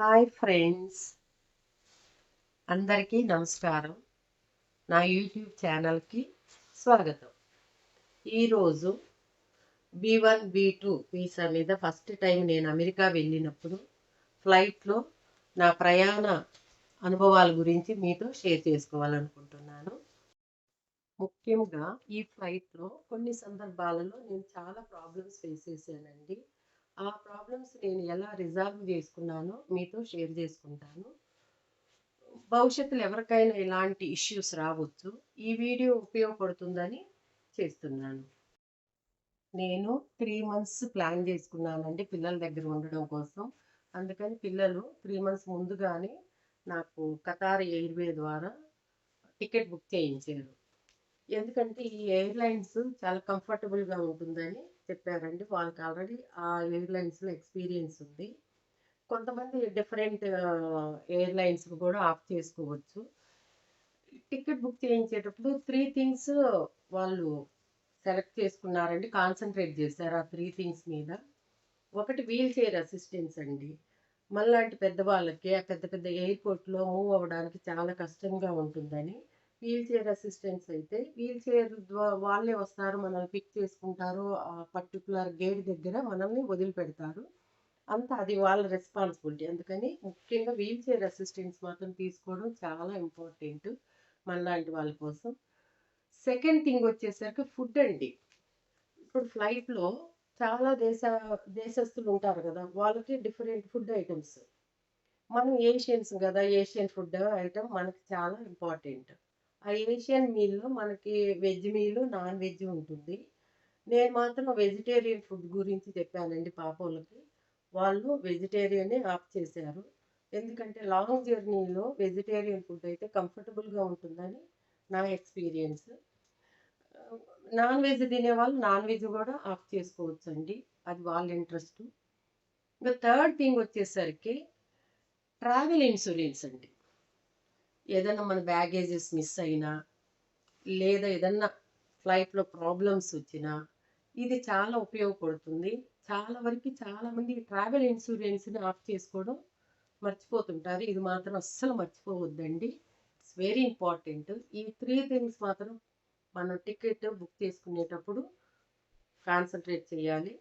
Hi friends. అందరికీ నమస్కారం. నా యూట్యూబ్ ఛానల్కి స్వాగతం. ఈరోజు B one B two visa మీద ఫస్ట్ టైం నేను అమెరికా వెళ్ళినప్పుడు ఫ్లైట్లో నా ప్రయాణ అనుభవాల గురించి మీతో షేర్ చేసుకోవాలనుకుంటున్నాను. ముఖ్యంగా ఈ ఫ్లైట్లో కొన్ని సందర్భాలలో నేను చాలా ప్రాబ్లమ్స్ ఫేస్ చేశానండి. ఆ ప్రాబ్లమ్స్ నేను ఎలా రిజాల్వ్ చేసుకున్నానో మీతో షేర్ చేసుకుంటాను. భవిష్యత్తులో ఎవరికైనా ఇలాంటి ఇష్యూస్ రావచ్చు ఈ వీడియో ఉపయోగపడుతుందని చేస్తున్నాను. నేను త్రీ మంత్స్ ప్లాన్ చేసుకున్నానండి పిల్లల దగ్గర ఉండడం కోసం. అందుకని పిల్లలు త్రీ మంత్స్ ముందుగానే నాకు కతార్ ఎయిర్వే ద్వారా టికెట్ బుక్ చేయించారు. ఎందుకంటే ఈ ఎయిర్లైన్స్ చాలా కంఫర్టబుల్గా ఉంటుందని చెప్పారండి. వాళ్ళకి ఆల్రెడీ ఆ ఎయిర్లైన్స్లో ఎక్స్పీరియన్స్ ఉంది. కొంతమంది డిఫరెంట్ ఎయిర్లైన్స్ కూడా ఆఫ్ చేసుకోవచ్చు. టికెట్ బుక్ చేయించేటప్పుడు త్రీ థింగ్స్ వాళ్ళు సెలెక్ట్ చేసుకున్నారండి. కాన్సన్ట్రేట్ చేశారు ఆ త్రీ థింగ్స్ మీద. ఒకటి వీల్ చైర్ అసిస్టెన్స్ అండి. మళ్ళాంటి పెద్దవాళ్ళకి ఆ పెద్ద పెద్ద ఎయిర్పోర్ట్లో మూవ్ అవ్వడానికి చాలా కష్టంగా ఉంటుందని వీల్ చైర్ అసిస్టెంట్స్ అయితే వీల్ చైర్ వాళ్ళే వస్తారు మనల్ని పిక్ చేసుకుంటారు ఆ పర్టికులర్ గేట్ దగ్గర మనల్ని వదిలిపెడతారు. అంతా అది వాళ్ళ రెస్పాన్సిబిలిటీ. అందుకని ముఖ్యంగా వీల్ చైర్ అసిస్టెంట్స్ మాత్రం తీసుకోవడం చాలా ఇంపార్టెంట్ మనలాంటి వాళ్ళ కోసం. సెకండ్ థింగ్ వచ్చేసరికి ఫుడ్ అండి. ఇప్పుడు ఫ్లైట్లో చాలా దేశ దేశస్తులు ఉంటారు కదా వాళ్ళకి డిఫరెంట్ ఫుడ్ ఐటమ్స్. మనం ఏషియన్స్ కదా ఏషియన్ ఫుడ్ ఐటమ్ మనకి చాలా ఇంపార్టెంట్. ఆ ఏషియన్ మీల్లో మనకి వెజ్ మీల్ నాన్ వెజ్ ఉంటుంది. నేను మాత్రం వెజిటేరియన్ ఫుడ్ గురించి చెప్పానండి పాపోళ్ళకి వాళ్ళు వెజిటేరియనే ఆఫ్ చేశారు. ఎందుకంటే లాంగ్ జర్నీలో వెజిటేరియన్ ఫుడ్ అయితే కంఫర్టబుల్గా ఉంటుందని నా ఎక్స్పీరియన్స్ నాన్ వెజ్ తినేవాళ్ళు నాన్ వెజ్ కూడా ఆఫ్ చేసుకోవచ్చు అండి అది వాళ్ళ ఇంట్రెస్ట్ ఇంకా థర్డ్ థింగ్ వచ్చేసరికి ట్రావెల్ ఇన్సూరెన్స్ అండి. ఏదైనా మన బ్యాగేజెస్ మిస్ అయినా లేదా ఏదన్నా ఫ్లైట్లో ప్రాబ్లమ్స్ వచ్చినా ఇది చాలా ఉపయోగపడుతుంది. చాలా వరకు చాలామంది ట్రావెల్ ఇన్సూరెన్స్ని ఆఫ్ చేసుకోవడం మర్చిపోతుంటారు. ఇది మాత్రం అస్సలు మర్చిపోవద్దండి. ఇట్స్ వెరీ ఇంపార్టెంట్ ఈ త్రీ థింగ్స్ మాత్రం మనం టికెట్ బుక్ చేసుకునేటప్పుడు కాన్సన్ట్రేట్ చేయాలి.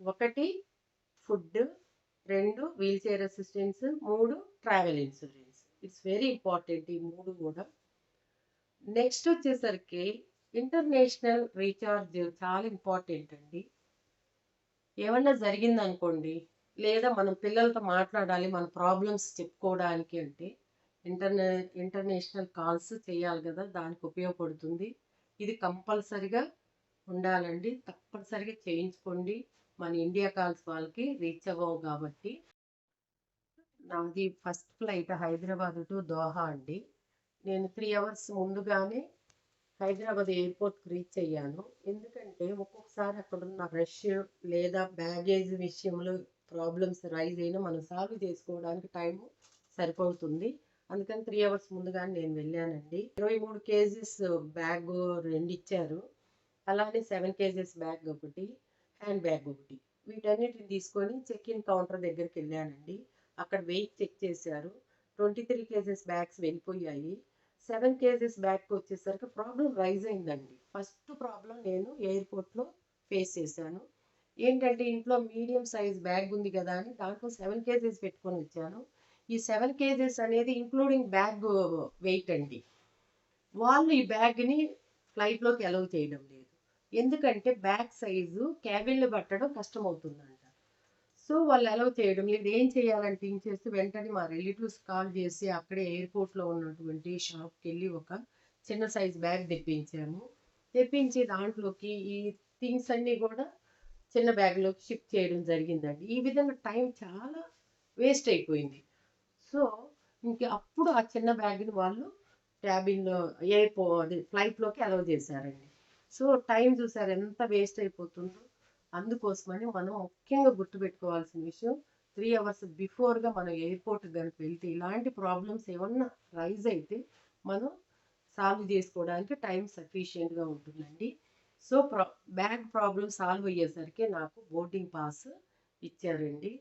ఒకటి ఫుడ్ రెండు వీల్ చైర్ అసిస్టెన్స్ మూడు travel insurance it's very important ఈ మూడు కూడా. నెక్స్ట్ వచ్చేసరికి ఇంటర్నేషనల్ రీఛార్జ్ చాలా ఇంపార్టెంట్ అండి. ఏమన్నా జరిగింది అనుకోండి లేదా మనం పిల్లలతో మాట్లాడాలి మన ప్రాబ్లమ్స్ చెప్పుకోవడానికి అంటే ఇంటర్నే ఇంటర్నేషనల్ కాల్స్ చేయాలి కదా దానికి ఉపయోగపడుతుంది. ఇది కంపల్సరిగా ఉండాలండి. తప్పనిసరిగా చేయించుకోండి. మన ఇండియా కాల్స్ వాళ్ళకి రీచ్ అవ్వవు కాబట్టి. నాది first flight Hyderabad to Doha అండి. నేను త్రీ అవర్స్ ముందుగానే హైదరాబాద్ ఎయిర్పోర్ట్కి రీచ్ అయ్యాను. ఎందుకంటే ఒక్కొక్కసారి అక్కడ ఉన్న రష్ లేదా బ్యాగేజ్ విషయంలో ప్రాబ్లమ్స్ రైజ్ అయినా మనం సాల్వ్ చేసుకోవడానికి టైం సరిపోతుంది. అందుకని త్రీ అవర్స్ ముందుగానే నేను వెళ్ళానండి. ఇరవై మూడు కేజీస్ బ్యాగ్ రెండు ఇచ్చారు. అలానే సెవెన్ కేజీస్ బ్యాగ్ ఒకటి హ్యాండ్ బ్యాగ్ ఒకటి. వీటన్నిటిని తీసుకొని చెక్ ఇన్ కౌంటర్ దగ్గరికి వెళ్ళానండి. అక్కడ వెయిట్ చెక్ చేశారు. ట్వంటీ త్రీ కేజెస్ బ్యాగ్స్ వెళ్ళిపోయాయి. సెవెన్ కేజెస్ బ్యాగ్కి వచ్చేసరికి ప్రాబ్లం రైజ్ అయిందండి. ఫస్ట్ ప్రాబ్లం నేను ఎయిర్పోర్ట్లో ఫేస్ చేశాను. ఏంటంటే ఇంట్లో మీడియం సైజ్ బ్యాగ్ ఉంది కదా అని దాంట్లో సెవెన్ కేజెస్ పెట్టుకొని వచ్చాను. ఈ సెవెన్ కేజెస్ అనేది ఇంక్లూడింగ్ బ్యాగ్ వెయిట్ అండి. వాళ్ళు ఈ బ్యాగ్ని ఫ్లైట్లోకి అలౌ చేయడం లేదు. ఎందుకంటే బ్యాగ్ సైజు క్యాబిన్లో పట్టడం కష్టం అవుతుందండి సో వాళ్ళు అలౌ చేయడం. లేదు ఏం చేయాలంటే ఏం చేసి వెంటనే మా రిలేటివ్స్ కాల్ చేసి అక్కడే ఎయిర్పోర్ట్లో ఉన్నటువంటి షాప్కి వెళ్ళి ఒక చిన్న సైజ్ బ్యాగ్ తెప్పించాము. తెప్పించి దాంట్లోకి ఈ థింగ్స్ అన్నీ కూడా చిన్న బ్యాగ్లోకి షిఫ్ట్ చేయడం జరిగిందండి. ఈ విధంగా టైం చాలా వేస్ట్ అయిపోయింది. సో ఇంక అప్పుడు ఆ చిన్న బ్యాగ్ని వాళ్ళు క్యాబిన్లో ఎయిర్పో అది ఫ్లైట్లోకి అలౌ చేశారండి. సో టైం చూసారు ఎంత వేస్ట్ అయిపోతుందో. అందుకోసమని మనం ముఖ్యంగా గుర్తుపెట్టుకోవాల్సిన విషయం త్రీ అవర్స్ బిఫోర్గా మనం ఎయిర్పోర్ట్ కనుక వెళ్తే ఇలాంటి ప్రాబ్లమ్స్ ఏమన్నా రైజ్ అయితే మనం సాల్వ్ చేసుకోవడానికి టైం సఫిషియెంట్గా ఉంటుందండి. సో ప్రా బ్యాగ్ ప్రాబ్లం సాల్వ్ అయ్యేసరికి నాకు బోర్డింగ్ పాస్ ఇచ్చారండి.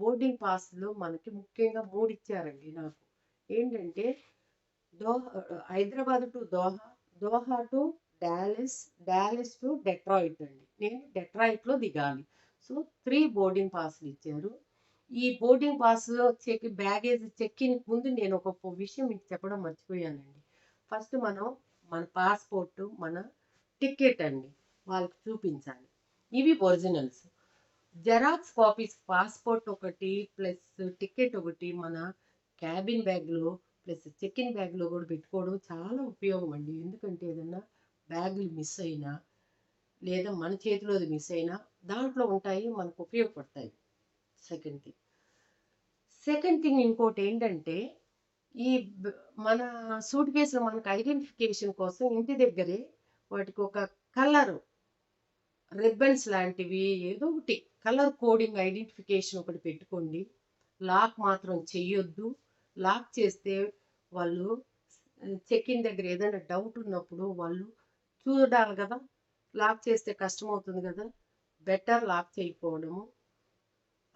బోర్డింగ్ పాస్లో మనకి ముఖ్యంగా మూడు ఇచ్చారండి నాకు. ఏంటంటే Doha Hyderabad to Doha Doha to Dallas Dulles to Detroit అండి. నేను డెట్రాయిట్లో దిగాలి. సో త్రీ బోర్డింగ్ పాస్లు ఇచ్చారు. ఈ boarding pass check baggage check in ముందు నేను ఒక విషయం మీకు చెప్పడం మర్చిపోయానండి. ఫస్ట్ మనం మన పాస్పోర్ట్ మన టికెట్ అండి వాళ్ళకి చూపించాలి. ఇవి ఒరిజినల్స్. జెరాక్స్ కాపీస్ పాస్పోర్ట్ ఒకటి ప్లస్ టికెట్ ఒకటి మన క్యాబిన్ బ్యాగ్లో ప్లస్ చెక్ ఇన్ బ్యాగ్లో కూడా పెట్టుకోవడం చాలా ఉపయోగం అండి ఎందుకంటే ఏదన్నా బ్యాగులు మిస్ అయినా లేదా మన చేతిలోది మిస్ అయినా దాంట్లో ఉంటాయి మనకు ఉపయోగపడతాయి. సెకండ్ థింగ్ సెకండ్ థింగ్ ఇంకోటి ఏంటంటే ఈ మన సూట్ కేసులో మనకు ఐడెంటిఫికేషన్ కోసం ఇంటి దగ్గరే వాటికి ఒక కలర్ రిబ్బన్స్ లాంటివి ఏదో ఒకటి కలర్ కోడింగ్ ఐడెంటిఫికేషన్ ఒకటి పెట్టుకోండి. లాక్ మాత్రం చెయ్యొద్దు. లాక్ చేస్తే వాళ్ళు చెక్ ఇన్ దగ్గర ఏదైనా డౌట్ ఉన్నప్పుడు వాళ్ళు చూడాలి కదా. లాక్ చేస్తే కష్టం అవుతుంది కదా. బెటర్ లాక్ చేయకపోవడము.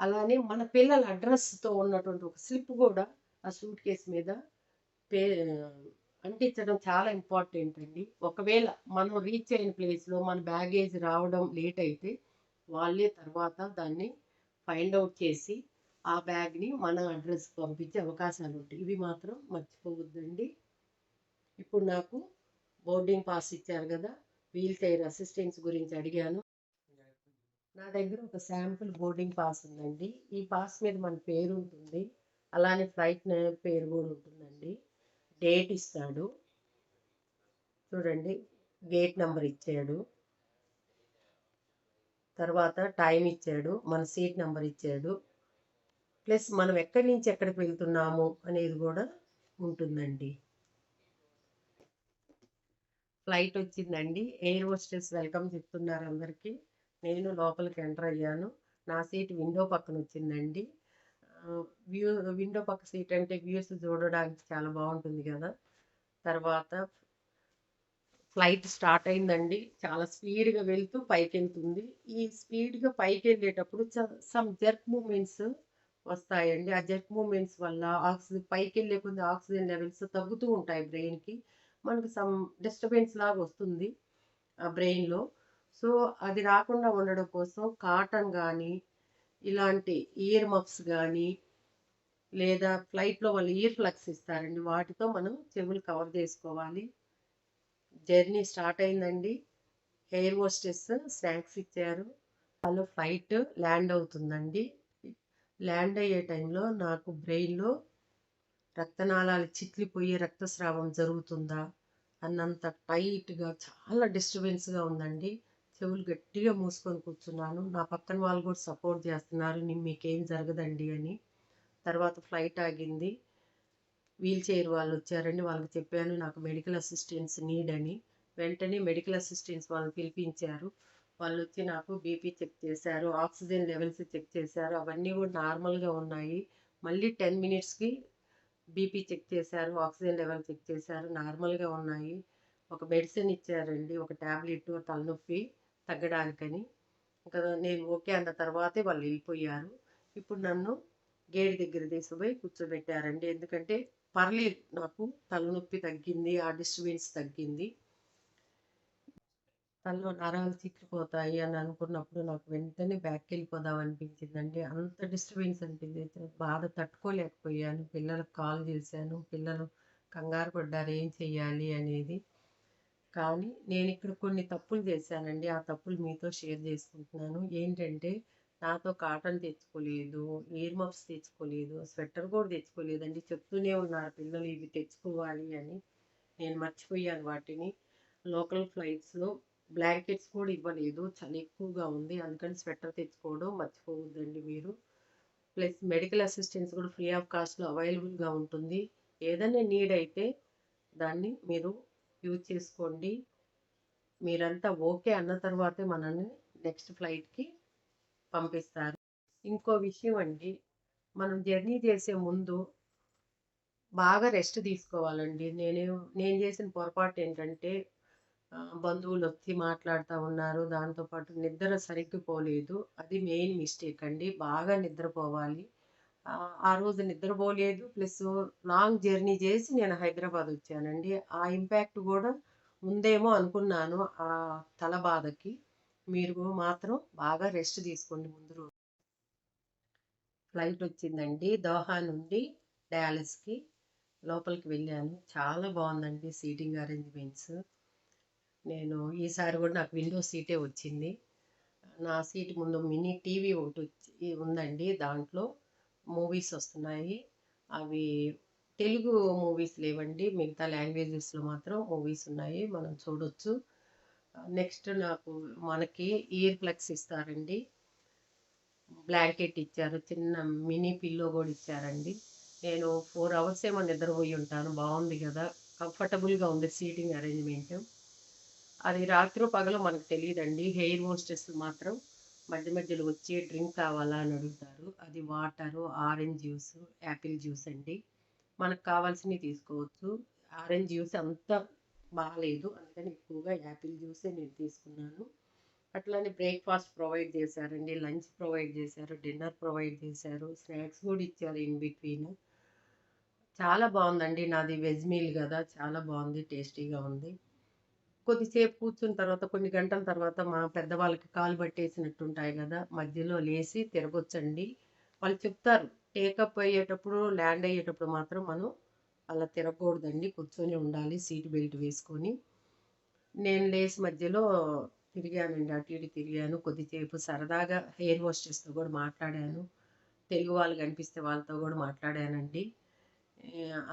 అలానే మన పిల్లల అడ్రస్తో ఉన్నటువంటి ఒక స్లిప్ కూడా ఆ సూట్ కేసు మీద పే అంటించడం చాలా ఇంపార్టెంట్ అండి. ఒకవేళ మనం రీచ్ అయిన ప్లేస్లో మన బ్యాగేజ్ రావడం లేట్ అయితే వాళ్ళే తర్వాత దాన్ని ఫైండ్ అవుట్ చేసి ఆ బ్యాగ్ని మన అడ్రస్ పంపించే అవకాశాలు ఉంటాయి. ఇవి మాత్రం మర్చిపోవద్దండి. ఇప్పుడు నాకు బోర్డింగ్ పాస్ ఇచ్చారు కదా. వీల్ చైర్ అసిస్టెన్స్ గురించి అడిగాను. నా దగ్గర ఒక శాంపుల్ బోర్డింగ్ పాస్ ఉందండి. ఈ పాస్ మీద మన పేరు ఉంటుంది. అలానే ఫ్లైట్ పేరు కూడా ఉంటుందండి. డేట్ ఇస్తాడు. చూడండి. గేట్ నెంబర్ ఇచ్చాడు. తర్వాత టైం ఇచ్చాడు. మన సీట్ నెంబర్ ఇచ్చాడు. ప్లస్ మనం ఎక్కడి నుంచి ఎక్కడికి వెళ్తున్నాము అనేది కూడా ఉంటుందండి. ఫ్లైట్ వచ్చిందండి. ఎయిర్ హోస్టెస్ వెల్కమ్ చెప్తున్నారు అందరికీ. నేను లోపలికి ఎంటర్ అయ్యాను. నా సీట్ విండో పక్కన వచ్చిందండి. వ్యూ విండో పక్క సీట్ అంటే వ్యూస్ చూడడానికి చాలా బాగుంటుంది కదా. తర్వాత ఫ్లైట్ స్టార్ట్ అయిందండి. చాలా స్పీడ్గా వెళ్తూ పైకి వెళ్తుంది ఈ స్పీడ్గా పైకి వెళ్ళేటప్పుడు సమ్ జర్క్ మూమెంట్స్ వస్తాయండి. ఆ జర్క్ మూమెంట్స్ వల్ల ఆక్సిజన్ పైకి వెళ్ళే కొద్ది ఆక్సిజన్ లెవెల్స్ తగ్గుతూ ఉంటాయి బ్రెయిన్కి. మనకు సమ్ డిస్టర్బెన్స్ లాగా వస్తుంది ఆ బ్రెయిన్లో సో అది రాకుండా ఉండడం కోసం కాటన్ కానీ ఇలాంటి ఇయర్ మఫ్స్ కానీ లేదా ఫ్లైట్లో వాళ్ళు ఇయర్ ఫ్లక్స్ ఇస్తారండి. వాటితో మనం చెవులు కవర్ చేసుకోవాలి. జర్నీ స్టార్ట్ అయిందండి. ఎయిర్ హోస్టెస్ స్నాక్స్ ఇచ్చారు. వాళ్ళు ఫ్లైట్ ల్యాండ్ అవుతుందండి. ల్యాండ్ అయ్యే టైంలో నాకు బ్రెయిన్లో రక్తనాళాలు చిట్లిపోయి రక్తస్రావం జరుగుతుందా అన్నంత టైట్గా చాలా డిస్టర్బెన్స్గా ఉందండి. చెవులు గట్టిగా మూసుకొని కూర్చున్నాను. నా పక్కన వాళ్ళు కూడా సపోర్ట్ చేస్తున్నారు. నేను మీకేం జరగదండి అని. తర్వాత ఫ్లైట్ ఆగింది. వీల్ చైర్ వాళ్ళు వచ్చారండి. వాళ్ళకి చెప్పాను నాకు మెడికల్ అసిస్టెన్స్ నీడ్ అని. వెంటనే మెడికల్ అసిస్టెన్స్ వాళ్ళు పిలిపించారు. వాళ్ళు వచ్చి నాకు బీపీ చెక్ చేశారు. ఆక్సిజన్ లెవెల్స్ చెక్ చేశారు. అవన్నీ కూడా నార్మల్గా ఉన్నాయి. మళ్ళీ టెన్ మినిట్స్కి బీపీ చెక్ చేశారు ఆక్సిజన్ లెవెల్ చెక్ చేశారు నార్మల్గా ఉన్నాయి. ఒక మెడిసిన్ ఇచ్చారండి ఒక ట్యాబ్లెట్ తలనొప్పి తగ్గడానికని. ఇంకా నేను ఓకే అన్న తర్వాతే వాళ్ళు వెళ్ళిపోయారు. ఇప్పుడు నన్ను గేట్ దగ్గర తీసుకుపోయి కూర్చోబెట్టారండి. ఎందుకంటే పర్లేదు నాకు తలనొప్పి తగ్గింది ఆ డిస్టర్బెన్స్ తగ్గింది. తలలో నరాలు చిక్కిపోతాయి అని అనుకున్నప్పుడు నాకు వెంటనే బ్యాక్ వెళ్ళిపోదాం అనిపించిందండి. అంత డిస్టర్బెన్స్ అనిపించింది. బాధ తట్టుకోలేకపోయాను. పిల్లలకు కాల్ చేశాను. పిల్లలు కంగారు పడ్డారు. ఏం చెయ్యాలి అనేది. కానీ నేను ఇక్కడ కొన్ని తప్పులు చేశానండి. ఆ తప్పులు మీతో షేర్ చేసుకుంటున్నాను. ఏంటంటే నాతో కాటన్ తెచ్చుకోలేదు ఇయర్ మఫ్స్ తెచ్చుకోలేదు స్వెటర్ కూడా తెచ్చుకోలేదండి. చెప్తూనే ఉన్నారు పిల్లలు ఇవి తెచ్చుకోవాలి అని. నేను మర్చిపోయాను వాటిని. లోకల్ ఫ్లైట్స్లో బ్లాంకెట్స్ కూడా ఇవ్వలేదు. చలి ఎక్కువగా ఉంది. అందుకని స్వెటర్ తెచ్చుకోవడం మర్చిపోవద్దండి మీరు. ప్లస్ మెడికల్ అసిస్టెన్స్ కూడా ఫ్రీ ఆఫ్ కాస్ట్లో అవైలబుల్గా ఉంటుంది. ఏదైనా నీడ్ అయితే దాన్ని మీరు యూజ్ చేసుకోండి. మీరంతా ఓకే అన్న తర్వాతే మనల్ని నెక్స్ట్ ఫ్లైట్కి పంపిస్తారు. ఇంకో విషయం అండి. మనం జర్నీ చేసే ముందు బాగా రెస్ట్ తీసుకోవాలండి. నేను నేను చేసిన పొరపాటు ఏంటంటే బంధువులు వచ్చి మాట్లాడుతూ ఉన్నారు. దాంతోపాటు నిద్ర సరిగ్గా పోలేదు. అది మెయిన్ మిస్టేక్ అండి. బాగా నిద్రపోవాలి. ఆ, ఆ రోజు నిద్రపోలేదు. ప్లస్ లాంగ్ జర్నీ చేసి నేను హైదరాబాద్ వచ్చానండి. ఆ ఇంపాక్ట్ కూడా ఉందేమో అనుకున్నాను ఆ తల బాధకి. మీరు మాత్రం బాగా రెస్ట్ తీసుకోండి ముందు రోజు. ఫ్లైట్ వచ్చిందండి. దోహా నుండి డయాలస్కి లోపలికి వెళ్ళాను. చాలా బాగుందండి సీటింగ్ అరేంజ్మెంట్స్ నేను ఈసారి కూడా నాకు విండో సీటే వచ్చింది. నా సీట్ ముందు మినీ టీవీ ఒకటి ఉందండి దాంట్లో మూవీస్ వస్తున్నాయి. అవి తెలుగు మూవీస్ లేవండి మిగతా లాంగ్వేజెస్లో మాత్రం మూవీస్ ఉన్నాయి మనం చూడొచ్చు. నెక్స్ట్ నాకు మనకి ఇయర్ ప్లగ్స్ ఇస్తారండి. బ్లాంకెట్ ఇచ్చారు చిన్న మినీ పిల్లో కూడా ఇచ్చారండి. నేను ఫోర్ అవర్స్ ఏమో నిద్రపోయి ఉంటాను బాగుంది కదా. కంఫర్టబుల్గా ఉంది సీటింగ్ అరేంజ్మెంట్ అది రాత్రి పగలు మనకు తెలియదండి. హెయిర్ మోస్టర్స్ మాత్రం మధ్య మధ్యలో వచ్చి డ్రింక్ కావాలా అని అడుగుతారు. అది water orange juice apple juice అండి. మనకు కావాల్సినవి తీసుకోవచ్చు. ఆరెంజ్ జ్యూస్ అంత బాగాలేదు అందుకని ఎక్కువగా యాపిల్ జ్యూసే నేను తీసుకున్నాను. అట్లానే బ్రేక్ఫాస్ట్ ప్రొవైడ్ చేశారండి. లంచ్ ప్రొవైడ్ చేశారు. డిన్నర్ ప్రొవైడ్ చేశారు. స్నాక్స్ కూడా ఇచ్చారు ఇన్ బిట్వీన్. చాలా బాగుందండి. నాది వెజ్ మీల్ కదా. చాలా బాగుంది. టేస్టీగా ఉంది. కొద్దిసేపు కూర్చున్న తర్వాత కొన్ని గంటల తర్వాత మా పెద్దవాళ్ళకి కాలు పట్టేసినట్టు ఉంటాయి కదా మధ్యలో లేచి తిరగొచ్చండి. వాళ్ళు చెప్తారు టేకప్ అయ్యేటప్పుడు ల్యాండ్ అయ్యేటప్పుడు మాత్రం మనం అలా తిరగకూడదండి కూర్చొని ఉండాలి సీట్ బెల్ట్ వేసుకొని. నేను లేచి మధ్యలో తిరిగానండి అటు ఇటు తిరిగాను. కొద్దిసేపు సరదాగా హెయిర్ హోస్టెస్తో కూడా మాట్లాడాను. తెలుగు వాళ్ళు కనిపిస్తే వాళ్ళతో కూడా మాట్లాడానండి.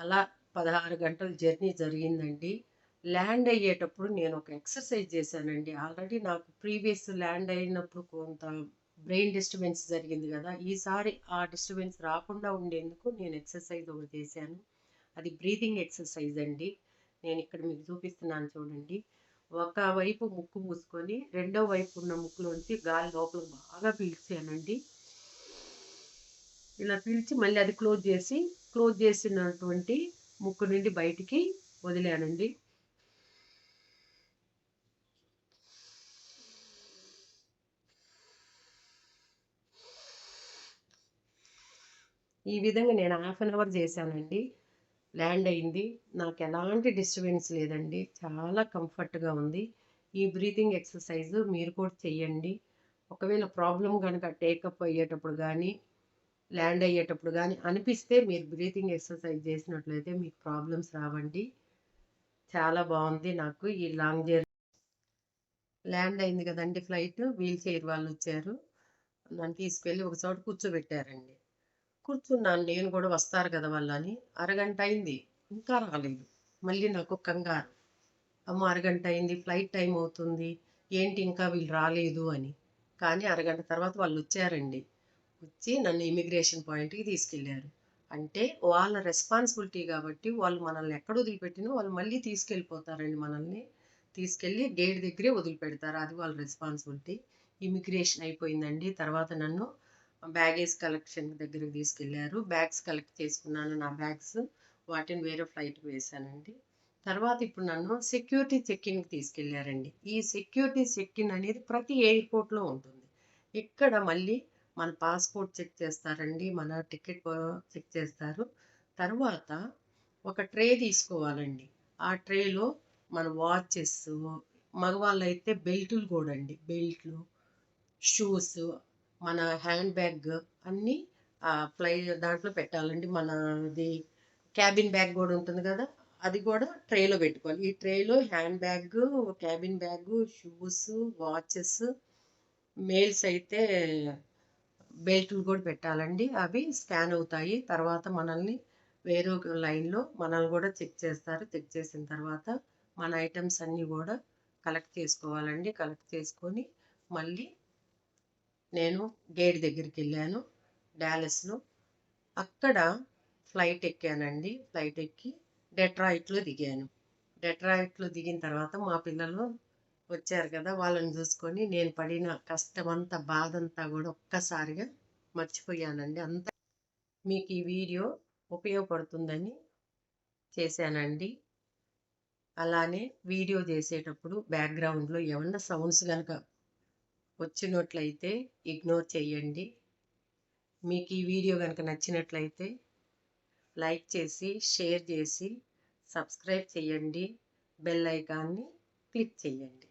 అలా పదహారు గంటల జర్నీ జరిగిందండి. ల్యాండ్ అయ్యేటప్పుడు నేను ఒక ఎక్సర్సైజ్ చేశానండి. ఆల్రెడీ నాకు ప్రీవియస్ ల్యాండ్ అయినప్పుడు కొంత బ్రెయిన్ డిస్టర్బెన్స్ జరిగింది కదా ఈసారి ఆ డిస్టర్బెన్స్ రాకుండా ఉండేందుకు నేను ఎక్సర్సైజ్ ఒకటి చేశాను. అది బ్రీతింగ్ ఎక్సర్సైజ్ అండి. నేను ఇక్కడ మీకు చూపిస్తున్నాను చూడండి. ఒక వైపు ముక్కు మూసుకొని రెండో వైపు ఉన్న ముక్కులోంచి గాలి లోపల బాగా పీల్చానండి. ఇలా పీల్చి మళ్ళీ అది క్లోజ్ చేసి క్లోజ్ చేసినటువంటి ముక్కు నుండి బయటికి వదిలానండి. ఈ విధంగా నేను హాఫ్ అన్ అవర్ చేశానండి. ల్యాండ్ అయింది. నాకు ఎలాంటి డిస్టర్బెన్స్ లేదండి. చాలా కంఫర్ట్గా ఉంది. ఈ బ్రీతింగ్ ఎక్సర్సైజ్ మీరు కూడా చెయ్యండి. ఒకవేళ ప్రాబ్లం కనుక టేకప్ అయ్యేటప్పుడు కానీ ల్యాండ్ అయ్యేటప్పుడు కానీ అనిపిస్తే మీరు బ్రీతింగ్ ఎక్సర్సైజ్ చేసినట్లయితే మీకు ప్రాబ్లమ్స్ రావండి. చాలా బాగుంది నాకు ఈ లాంగ్ జర్నీ. ల్యాండ్ అయింది కదండి ఫ్లైట్. వీల్ చైర్ వాళ్ళు వచ్చారు. నన్ను తీసుకెళ్ళి ఒక చోట కూర్చోబెట్టారండి. కూర్చున్నాను. నేను కూడా వస్తారు కదా వాళ్ళని అరగంట అయింది. ఇంకా రాలేదు. మళ్ళీ నాకు కంగారు. అమ్మ అరగంట అయింది. ఫ్లైట్ టైం అవుతుంది. ఏంటి ఇంకా వీళ్ళు రాలేదు అని. కానీ అరగంట తర్వాత వాళ్ళు వచ్చారండి. వచ్చి నన్ను ఇమిగ్రేషన్ పాయింట్కి తీసుకెళ్ళారు. అంటే వాళ్ళ రెస్పాన్సిబిలిటీ కాబట్టి వాళ్ళు మనల్ని ఎక్కడ వదిలిపెట్టినా వాళ్ళు మళ్ళీ తీసుకెళ్ళిపోతారండి మనల్ని. తీసుకెళ్ళి గేట్ దగ్గరే వదిలిపెడతారు. అది వాళ్ళ రెస్పాన్సిబిలిటీ. ఇమిగ్రేషన్ అయిపోయిందండి. తర్వాత నన్ను బ్యాగేజ్ కలెక్షన్ దగ్గరికి తీసుకెళ్ళారు. బ్యాగ్స్ కలెక్ట్ చేసుకున్నాను నా బ్యాగ్స్. వాటిని వేరే ఫ్లైట్కి వేశానండి తర్వాత ఇప్పుడు నన్ను సెక్యూరిటీ చెక్కిన్కి తీసుకెళ్ళారండి. ఈ సెక్యూరిటీ చెక్కిన్ అనేది ప్రతి ఎయిర్పోర్ట్లో ఉంటుంది. ఇక్కడ మళ్ళీ మన పాస్పోర్ట్ చెక్ చేస్తారండి మన టికెట్ చెక్ చేస్తారు. తర్వాత ఒక ట్రే తీసుకోవాలండి. ఆ ట్రేలో మన వాచెస్ మగవాళ్ళు అయితే బెల్టులు కూడా అండి బెల్ట్లు షూస్ మన హ్యాండ్ బ్యాగ్ అన్నీ ఫ్లై దాంట్లో పెట్టాలండి. మనది క్యాబిన్ బ్యాగ్ కూడా ఉంటుంది కదా అది కూడా ట్రేలో పెట్టుకోవాలి. ఈ ట్రేలో handbag cabin bag shoes watches males అయితే బెల్ట్లు కూడా పెట్టాలండి. అవి స్కాన్ అవుతాయి. తర్వాత మనల్ని వేరే ఒక లైన్లో మనల్ని కూడా చెక్ చేస్తారు. చెక్ చేసిన తర్వాత మన ఐటమ్స్ అన్నీ కూడా కలెక్ట్ చేసుకోవాలండి. కలెక్ట్ చేసుకొని మళ్ళీ నేను గేట్ దగ్గరికి వెళ్ళాను డ్యాలస్లో అక్కడ ఫ్లైట్ ఎక్కానండి. ఫ్లైట్ ఎక్కి డెట్రాయిట్లో దిగాను. డెట్రాయిట్లో దిగిన తర్వాత మా పిల్లలు వచ్చారు కదా వాళ్ళని చూసుకొని నేను పడిన కష్టమంతా బాధంతా కూడా ఒక్కసారిగా మర్చిపోయానండి. అంత మీకు ఈ వీడియో ఉపయోగపడుతుందని చేశానండి. అలానే వీడియో చేసేటప్పుడు బ్యాక్గ్రౌండ్లో ఏమన్నా సౌండ్స్ కనుక వచ్చినట్లయితే ఇగ్నోర్ చేయండి. మీకు ఈ వీడియో కనుక నచ్చినట్లయితే లైక్ చేసి షేర్ చేసి సబ్స్క్రైబ్ చేయండి. బెల్ ఐకాన్ని క్లిక్ చేయండి.